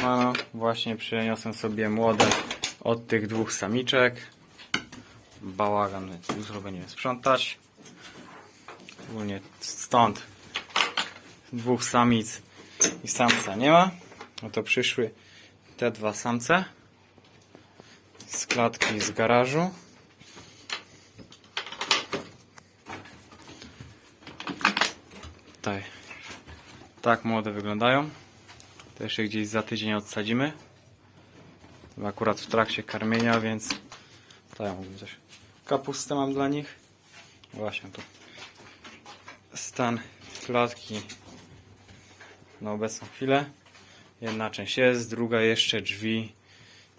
Siemano, właśnie przeniosłem sobie młode od tych dwóch samiczek. Bałagan, jutro będziemy sprzątać. Ogólnie stąd dwóch samic i samca nie ma. No to przyszły te dwa samce z klatki z garażu. Tutaj. Tak młode wyglądają. Też je gdzieś za tydzień odsadzimy. Akurat w trakcie karmienia, więc tutaj mógłbym coś. Kapustę mam dla nich. Właśnie tu. Stan klatki na obecną chwilę. Jedna część jest, druga jeszcze drzwi.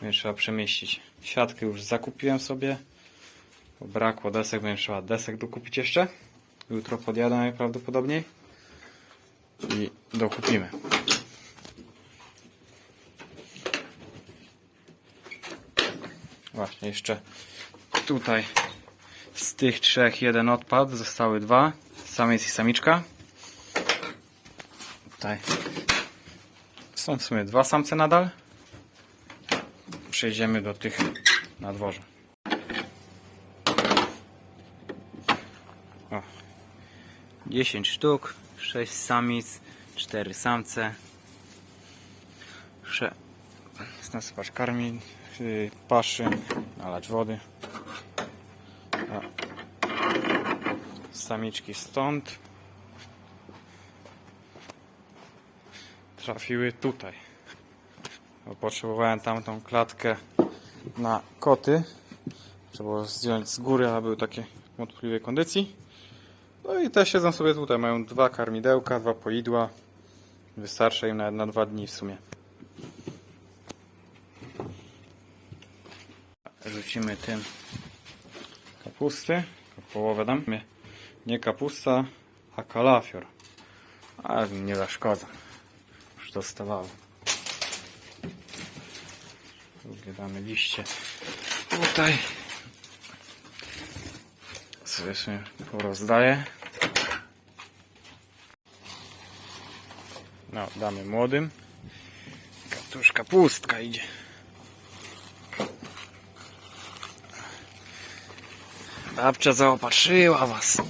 Będzie trzeba przemieścić. Siatkę już zakupiłem sobie. Brakło desek, będzie trzeba desek dokupić jeszcze. Jutro podjadę najprawdopodobniej. I dokupimy. Właśnie, jeszcze tutaj z tych trzech jeden odpadł, zostały dwa. Samiec i samiczka. Tutaj są w sumie dwa samce nadal. Przejdziemy do tych na dworze. O. 10 sztuk, 6 samic, 4 samce. Muszę nasypać karmi, yy, paszy, nalać wody. Samiczki stąd. Trafiły tutaj. Bo potrzebowałem tamtą klatkę na koty. Trzeba było zdjąć z góry, ale były takie w kondycji. No i te siedzą sobie tutaj. Mają dwa karmidełka, dwa poidła. Wystarczy im nawet na dwa dni w sumie. Rzucimy tym kapusty. Połowę dam. Nie- kapusta, a kalafior. Ale mi nie zaszkodza. Już dostawało. Drugie damy liście tutaj. Sobie sobie porozdaję. No, damy młodym. Tuż kapustka idzie. Babcia zaopatrzyła was.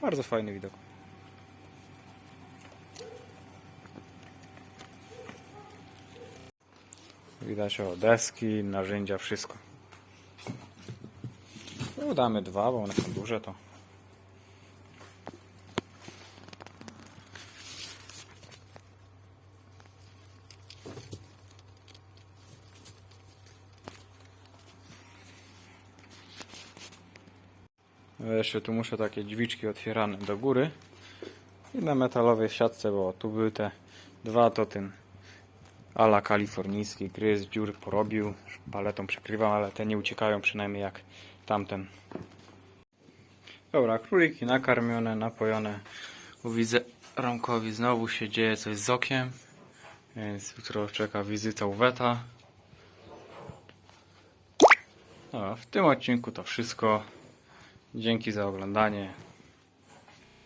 Bardzo fajny widok. Widać o deski, narzędzia, wszystko. No, damy dwa, bo one są duże to. No, Jeszcze tu muszę takie drzwiczki otwierane do góry. I na metalowej siatce, bo tu były te dwa, to ten ala kalifornijski gryz dziury porobił. Paletą przykrywam, ale te nie uciekają przynajmniej jak tamten. Dobra, króliki nakarmione, napojone. Widzę Romkowi znowu się dzieje coś z okiem. Więc jutro czeka wizyta u weta. No, w tym odcinku to wszystko. Dzięki za oglądanie.